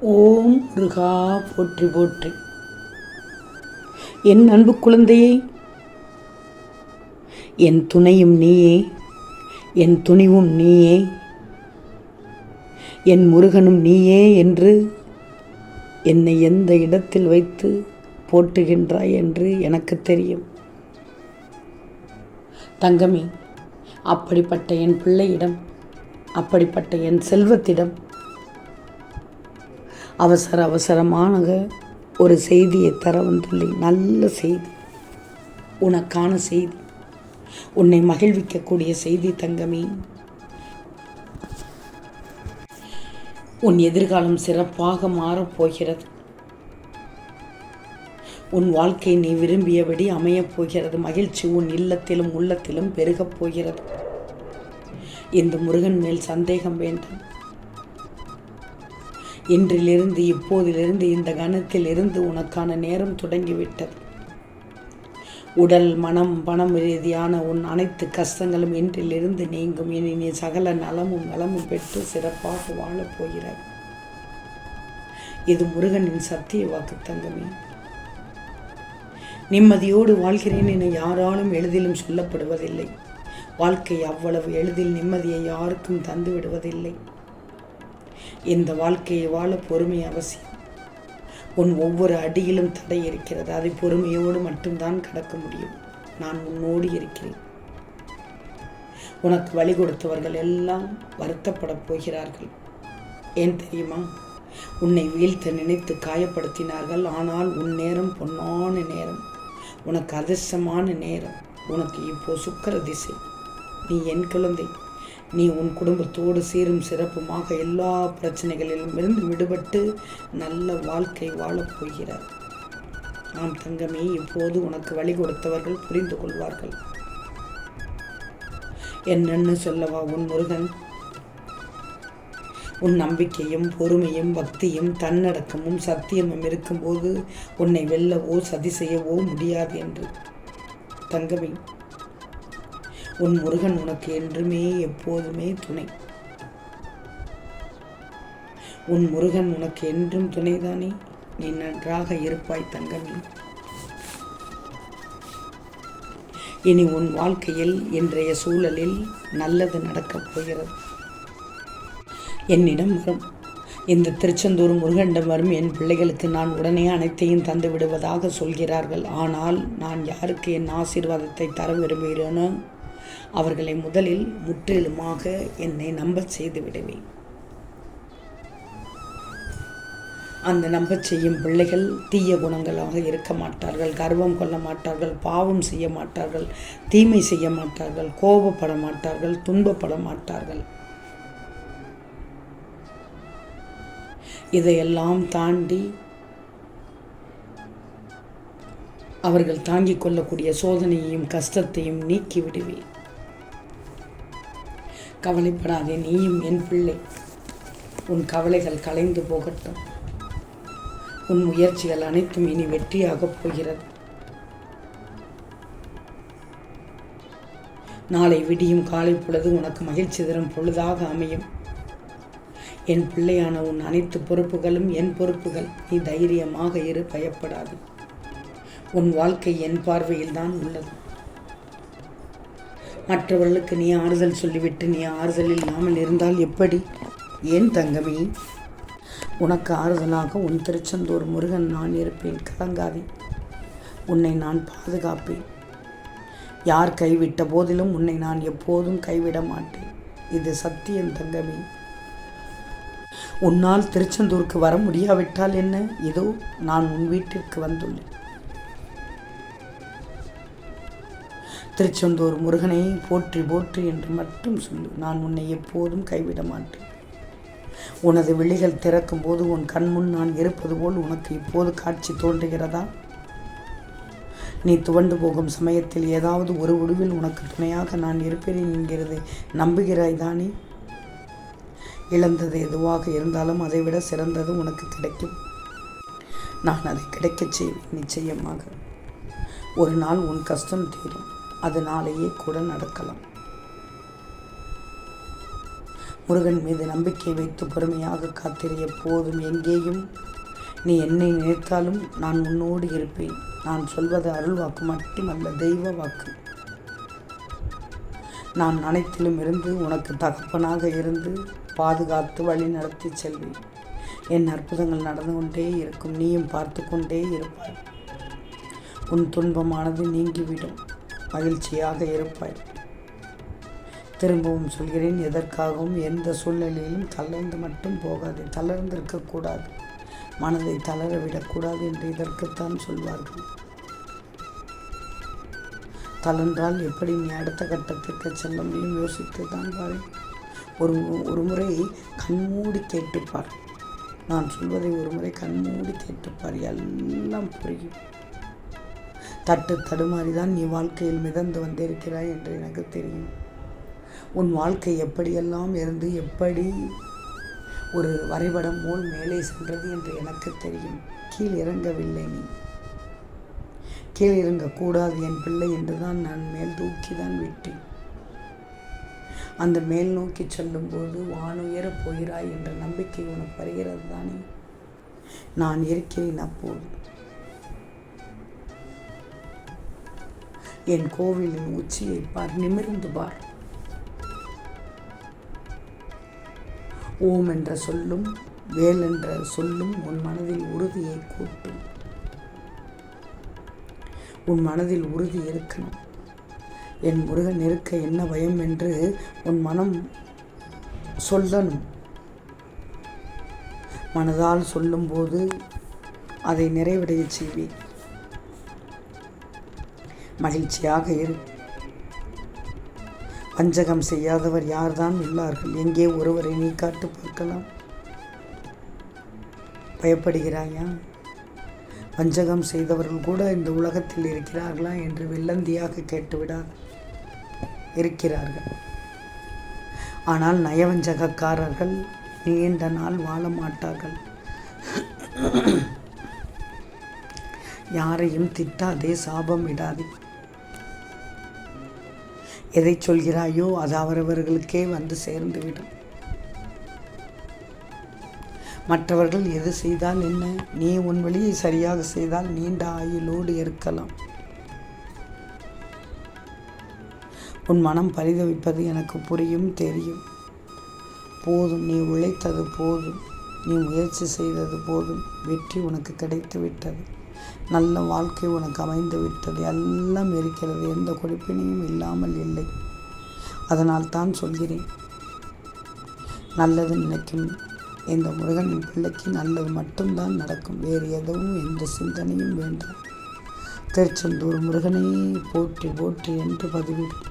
ஓம் முருகா போற்றி போற்றி. என் அன்பு குழந்தையே என் துணையும் நீயே என் துணிவும் நீயே என் முருகனும் நீயே என்று என்னை எந்த இடத்தில் வைத்து போற்றுகின்றாய் என்று எனக்கு தெரியும். தங்கமி அப்படிப்பட்ட என் பிள்ளையிடம் அப்படிப்பட்ட என் செல்வத்திடம் அவசர அவசரமான ஒரு செய்தியை தர வந்துள்ளேன் நல்ல செய்தி உனக்கான செய்தி உன்னை மகிழ்விக்கக்கூடிய செய்தி தங்கமே. உன் எதிர்காலம் சிறப்பாக மாறப்போகிறது உன் வாழ்க்கை நீ விரும்பியபடி அமையப் போகிறது. மகிழ்ச்சி உன் இல்லத்திலும் உள்ளத்திலும் பெருகப் போகிறது. இந்த முருகன் மேல் சந்தேகம் வேண்டாம். இன்றிலிருந்து இப்போதிலிருந்து இந்த கணத்தில் இருந்து உனக்கான நேரம் தொடங்கிவிட்டது. உடல் மனம் பணம் ரீதியான உன் அனைத்து கஷ்டங்களும் இன்றிலிருந்து நீங்கும். இனி நீ சகல நலமும் நலமும் பெற்று சிறப்பாக வாழப் போகிறாய். இது முருகனின் சத்திய வாக்கு தங்கமே. நிம்மதியோடு வாழ்கிறேன் என யாராலும் எளிதிலும் சொல்லப்படுவதில்லை. வாழ்க்கை அவ்வளவு எளிதில் நிம்மதியை யாருக்கும் தந்து விடுவதில்லை இந்த வாழ்க்கையை வாழ பொறுமை அவசியம். உன் ஒவ்வொரு அடியிலும் தடை இருக்கிறது. அதை பொறுமையோடு மட்டும்தான் கடக்க முடியும். நான் உன்னோடு இருக்கிறேன். உனக்கு வழி கொடுத்தவர்கள் எல்லாம் வருத்தப்படப் போகிறார்கள். ஏன் தெரியுமா? உன்னை வீழ்த்த நினைத்து காயப்படுத்தினார்கள். ஆனால் உன் நேரம் பொன்னான நேரம். உனக்கு அதிர்ஷ்டமான நேரம். உனக்கு இப்போ சுக்கர திசை. நீ என் குழந்தை. நீ உன் குடும்பத்தோடு சீரும் சிறப்புமாக எல்லா பிரச்சனைகளிலும் இருந்து விடுபட்டு நல்ல வாழ்க்கை வாழப் போகிறார். நாம் தங்கமே இப்போது உனக்கு வழி கொடுத்தவர்கள் புரிந்து கொள்வார்கள். என்னன்னு சொல்லவா உன் முருகன்? உன் நம்பிக்கையும் பொறுமையும் பக்தியும் தன்னடக்கமும் சத்தியமும் இருக்கும்போது உன்னை வெல்லவோ சதி செய்யவோ முடியாது என்று. தங்கமே உன் முருகன் உனக்கு என்றுமே எப்போதுமே துணை. உன் முருகன் உனக்கு என்றும் துணைதானே? நீ நன்றாக இருப்பாய் தங்கமே. இனி உன் வாழ்க்கையில் இன்றைய சூழலில் நல்லது நடக்கப் போகிறது. என்னிடம் வரும். இந்த திருச்செந்தூர் முருகனிடம் வரும். என் பிள்ளைகளுக்கு நான் உடனே அனைத்தையும் தந்து விடுவதாக சொல்கிறார்கள். ஆனால் நான் யாருக்கு என் ஆசீர்வாதத்தை தர விரும்புகிறேனோ? அவர்களை முதலில் முற்றிலுமாக என்னை நம்பச் செய்து விடுவேன். அந்த நம்பச் செய்யும் பிள்ளைகள் தீய குணங்களாக இருக்க மாட்டார்கள் கர்வம் கொள்ள மாட்டார்கள் பாவம் செய்ய மாட்டார்கள் தீமை செய்ய மாட்டார்கள் கோபப்பட மாட்டார்கள் துன்பப்பட மாட்டார்கள். இதையெல்லாம் தாண்டி அவர்கள் தாங்கிக் கொள்ளக்கூடிய சோதனையையும் கஷ்டத்தையும் நீக்கி விடுவேன். கவலைப்படாதே நீயும் என் பிள்ளை. உன் கவலைகள் கலைந்து போகட்டும். உன் முயற்சிகள் அனைத்தும் இனி வெற்றியாகப் போகிறது. நாளை விடியும் காலை பொழுது உனக்கு மகிழ்ச்சி தரும் பொழுதாக அமையும். என் பிள்ளையான உன் அனைத்து பொறுப்புகளும் என் பொறுப்புகள். நீ தைரியமாக இரு பயப்படாது. உன் வாழ்க்கை என் பார்வையில் தான் உள்ளது. மற்றவர்களுக்கு நீ ஆறுதல் சொல்லிவிட்டு நீ ஆறுதல் இல்லாமல் இருந்தால் எப்படி? ஏன் தங்கமே? உனக்கு ஆறுதலாக உன் திருச்செந்தூர் முருகன் நான் இருப்பேன். கலங்காதே. உன்னை நான் பாதுகாப்பேன். யார் கைவிட்ட போதிலும் உன்னை நான் எப்போதும் கைவிட மாட்டேன். இது சத்தியம் தங்கமே. உன்னால் திருச்செந்தூருக்கு வர முடியாவிட்டால் என்ன? இதோ நான் உன் வீட்டிற்கு வந்துள்ளேன். திருச்செந்தூர் முருகனை போற்றி போற்றி என்று மட்டும் சொல்லு. நான் உன்னை எப்போதும் கைவிட மாட்டேன். உனது விழிகள் திறக்கும் போது உன் கண்முன் நான் இருப்பது போல் உனக்கு இப்போது காட்சி தோன்றுகிறதா? நீ துவண்டு போகும் சமயத்தில் ஏதாவது ஒரு உடுவில் உனக்கு துணையாக நான் இருப்பேன் என்கிறது நம்புகிறாய் தானே? இழந்தது எதுவாக இருந்தாலும் அதைவிட சிறந்தது உனக்கு கிடைக்கும். நான் அதை கிடைக்கச் செய்வேன் நிச்சயமாக. ஒரு நாள் உன் கஷ்டம் தீரும். அது நாளையே கூட நடக்கலாம். முருகன் மீது நம்பிக்கை வைத்து பொறுமையாக காத்திரிய போதும் எங்கேயும். நீ என்னை நினைத்தாலும் நான் உன்னோடு இருப்பேன். நான் சொல்வது அருள் வாக்கு மட்டுமல்ல தெய்வ வாக்கு. நான் அனைத்திலும் இருந்து உனக்கு தகப்பனாக இருந்து பாதுகாத்து வழி நடத்தி செல்வேன். என் அற்புதங்கள் நடந்து கொண்டே இருக்கும். நீயும் பார்த்து கொண்டே இருப்பாய். உன் துன்பமானது நீங்கிவிடும். மகிழ்ச்சியாக இருப்பாய் திரும்பவும் சொல்கிறேன் எதற்காகவும் எந்த சூழ்நிலையிலும் தளர்ந்து மட்டும் போகாது தளர்ந்திருக்கக்கூடாது மனதை தளர விடக்கூடாது என்று இதற்குத்தான் சொல்வார்கள். தளர்ந்தால் எப்படி நீ அடுத்த கட்டத்திற்கு செல்ல முடியும்? யோசித்து தான் பாரு ஒரு ஒரு முறை கண்மூடி கேட்டுப்பார். நான் சொல்வதை ஒரு முறை கண்மூடி கேட்டுப்பார். எல்லாம் புரியும். தட்டு தடுமாறி தான் நீ வாழ்க்கையில் மிதந்து வந்திருக்கிறாய் என்று எனக்கு தெரியும். உன் வாழ்க்கை எப்படியெல்லாம் இருந்து எப்படி ஒரு வரைபடம் போல் மேலே சென்றது என்று எனக்கு தெரியும். கீழ் இறங்கவில்லை நீ. கீழ் இறங்கக்கூடாது என் பிள்ளை என்று தான் நான் மேல் தூக்கி தான் விட்டேன். அந்த மேல் நோக்கி செல்லும்போது வானுயர போகிறாய் என்ற நம்பிக்கை உனக்கு வருகிறது தானே நான் இருக்கிறேன் அப்போது. என் கோவிலின் உச்சியை பார் நிமிர்ந்து பார். ஓம் என்ற சொல்லும் வேல் என்ற சொல்லும் உன் மனதில் உறுதியை கூட்டும். உன் மனதில் உறுதி இருக்கணும். என் முருகன் இருக்க என்ன பயம் என்று உன் மனம் சொல்லணும். மனதால் சொல்லும்போது அதை நிறைவடைய செய்வேன். மகிழ்ச்சியாக இரு. வஞ்சகம் செய்யாதவர் யார்தான் உள்ளார்கள்? எங்கே ஒருவரை நீ காட்டு பார்க்கலாம். பயப்படுகிறாயா? வஞ்சகம் செய்தவர்கள் கூட இந்த உலகத்தில் இருக்கிறார்களா என்று வெள்ளந்தியாக கேட்டுவிடார் இருக்கிறார்கள். ஆனால் நயவஞ்சகக்காரர்கள் நீண்ட நாள் வாழ மாட்டார்கள். யாரையும் திட்டாதே சாபம் விடாதே எதை சொல்கிறாயோ அது அவரவர்களுக்கே வந்து சேர்ந்துவிடும். மற்றவர்கள் எது செய்தால் என்ன? நீ உன் வழியை சரியாக செய்தால் நீண்ட ஆயுளோடு இருக்கலாம். உன் மனம் பரிதவிப்பது எனக்கு புரியும் தெரியும். போதும் நீ உழைத்தது போதும். நீ முயற்சி செய்தது போதும். வெற்றி உனக்கு கிடைத்து விட்டது நல்ல வாழ்க்கை உனக்கு அமைந்து விட்டது. எல்லாம் இருக்கிறது. எந்த கொடுப்பினையும் இல்லாமல் இல்லை. அதனால் தான் சொல்கிறேன் நல்லது நினைக்கும். இந்த முருகனின் பிள்ளைக்கு நல்லது மட்டும்தான் நடக்கும். வேறு எதுவும் எந்த சிந்தனையும் வேண்டாம். திருச்செந்தூர் முருகனே போற்றி போற்றி என்று பதிவிடும்